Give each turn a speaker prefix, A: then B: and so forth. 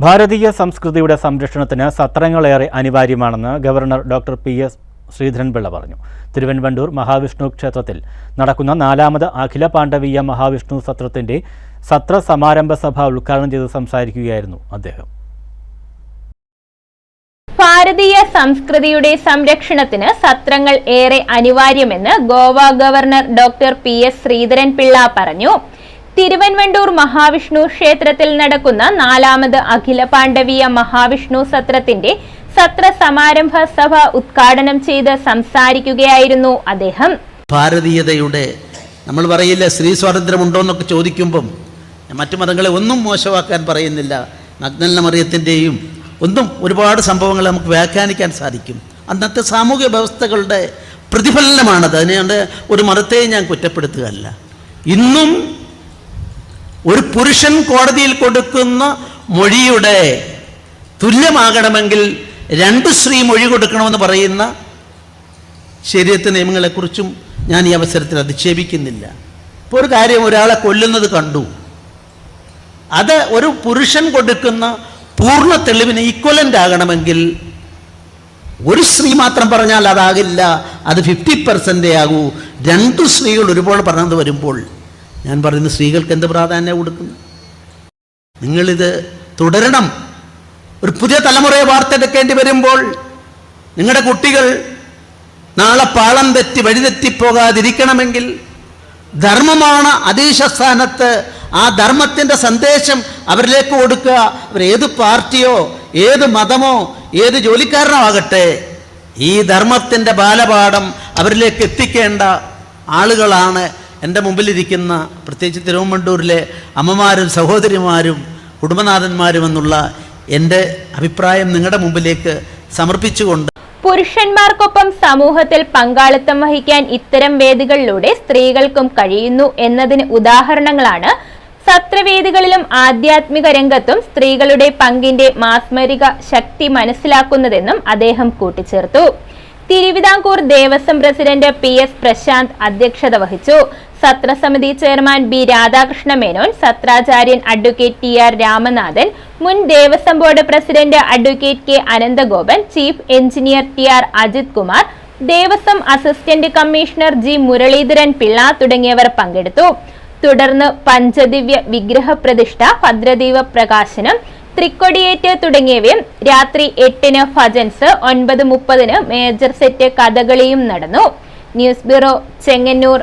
A: ഭാരതീയ സംസ്കൃതിയുടെ സംരക്ഷണത്തിന് സത്രങ്ങളേറെ അനിവാര്യമാണെന്ന് governor doctor P S Sreedharan Pillai പറഞ്ഞു. തിരുവൻവണ്ടൂർ മഹാവിഷ്ണു ക്ഷേത്രത്തിൽ നടക്കുന്ന നാലാമത് അഖില പാണ്ഡവീയ മഹാവിഷ്ണു സത്രത്തിന്റെ സത്ര സമാരംഭ സഭ ഉദ്ഘാടനം ചെയ്ത് സംസാരിക്കുകയായിരുന്നു അദ്ദേഹം.
B: ഭാരതീയ സംസ്കൃതിയുടെ സംരക്ഷണത്തിന് സത്രങ്ങൾ ഏറെ അനിവാര്യമെന്ന് Goa governor doctor P S Sreedharan Pillai പറഞ്ഞു. തിരുവൻവണ്ടൂർ മഹാവിഷ്ണു ക്ഷേത്രത്തിൽ നടക്കുന്ന നാലാമത് അഖില പാണ്ഡവീയ മഹാവിഷ്ണു സത്രത്തിന്റെ സത്ര സമാരംഭ സഭ ഉദ്ഘാടനം ചെയ്ത് സംസാരിക്കുകയായിരുന്നു അദ്ദേഹം.
C: ഭാരതീയതയുടെ നമ്മൾ പറയില്ല സ്ത്രീ സ്വാതന്ത്ര്യമുണ്ടോ എന്നൊക്കെ ചോദിക്കുമ്പം മറ്റു മതങ്ങളെ ഒന്നും മോശമാക്കാൻ പറയുന്നില്ല. നഗ്നല്ല മറിയത്തിന്റെയും ഒന്നും ഒരുപാട് സംഭവങ്ങൾ നമുക്ക് വ്യാഖ്യാനിക്കാൻ സാധിക്കും. അന്നത്തെ സാമൂഹ്യ വ്യവസ്ഥകളുടെ പ്രതിഫലനമാണത്. അതിനെ ഒരു മതത്തെയും ഞാൻ കുറ്റപ്പെടുത്തുകയല്ല. ഇന്നും ഒരു പുരുഷൻ കോടതിയിൽ കൊടുക്കുന്ന മൊഴിയുടെ തുല്യമാകണമെങ്കിൽ രണ്ട് സ്ത്രീ മൊഴി കൊടുക്കണമെന്ന് പറയുന്ന ശരീരത്തെ നിയമങ്ങളെക്കുറിച്ചും ഞാൻ ഈ അവസരത്തിൽ അധിക്ഷേപിക്കുന്നില്ല. ഇപ്പോൾ ഒരു കാര്യം ഒരാളെ കൊല്ലുന്നത് കണ്ടു. അത് ഒരു പുരുഷൻ കൊടുക്കുന്ന പൂർണ തെളിവിന് ഈക്വലന്റ് ആകണമെങ്കിൽ ഒരു സ്ത്രീ മാത്രം പറഞ്ഞാൽ അതാകില്ല അത് ഫിഫ്റ്റി പെർസെന്റേ ആകൂ. രണ്ട് സ്ത്രീകൾ ഒരുപോലെ പറഞ്ഞത് വരുമ്പോൾ ഞാൻ പറയുന്ന സ്ത്രീകൾക്ക് എന്ത് പ്രാധാന്യം കൊടുക്കുന്നു നിങ്ങളിത് തുടരണം. ഒരു പുതിയ തലമുറയെ വാർത്തെടുക്കേണ്ടി വരുമ്പോൾ നിങ്ങളുടെ കുട്ടികൾ നാളെ പാളം തെറ്റി വഴിതെറ്റിപ്പോകാതിരിക്കണമെങ്കിൽ ധർമ്മമാണ് അതീശസ്ഥാനത്ത്. ആ ധർമ്മത്തിന്റെ സന്ദേശം അവരിലേക്ക് കൊടുക്കുക. അവർ ഏത് പാർട്ടിയോ ഏത് മതമോ ഏത് ജോലിക്കാരനോ ആകട്ടെ ഈ ധർമ്മത്തിന്റെ ബാലപാഠം അവരിലേക്ക് എത്തിക്കേണ്ട ആളുകളാണ് എന്റെ മുമ്പിലിരിക്കുന്ന പ്രത്യേകിച്ച് തിരുവമ്പണ്ടൂരിലെ അമ്മമാരും സഹോദരിമാരും കുടുംബനാഥന്മാരും എന്നുള്ള എന്റെ അഭിപ്രായം നിങ്ങളുടെ മുമ്പിലേക്ക് സമർപ്പിച്ചുകൊണ്ട്
B: പുരുഷന്മാർക്കൊപ്പം സമൂഹത്തിൽ പങ്കാളിത്തം വഹിക്കാൻ ഇത്തരം വേദികളിലൂടെ സ്ത്രീകൾക്കും കഴിയുന്നു എന്നതിന് ഉദാഹരണങ്ങളാണ്. സത്രവേദികളിലും ആധ്യാത്മിക രംഗത്തും സ്ത്രീകളുടെ പങ്കിന്റെ മാസ്മരിക ശക്തി മനസ്സിലാക്കുന്നതെന്നും അദ്ദേഹം കൂട്ടിച്ചേർത്തു. Thiruvithamkoor Devaswom president P S Prasanth അധ്യക്ഷത വഹിച്ചു. സത്രസമിതി ചെയർമാൻ ബി രാധാകൃഷ്ണ മേനോൻ സത്രാചാര്യൻ അഡ്വക്കേറ്റ് ടി ആർ രാമനാഥൻ മുൻ Devaswom board president advocate K Ananthagopan chief engineer T R Ajith Kumar Devaswom assistant commissioner G Muraleedharan Pillai തുടങ്ങിയവർ പങ്കെടുത്തു. തുടർന്ന് പഞ്ചദിവ്യ വിഗ്രഹ പ്രതിഷ്ഠ ഭദ്രദീപ പ്രകാശനം തൃക്കൊടിയേറ്റ് തുടങ്ങിയവയും രാത്രി എട്ടിന് ഫജൻസ് ഒൻപത് മുപ്പതിന് മേജർ സെറ്റ് കഥകളിയും നടന്നു. News bureau Chengannur.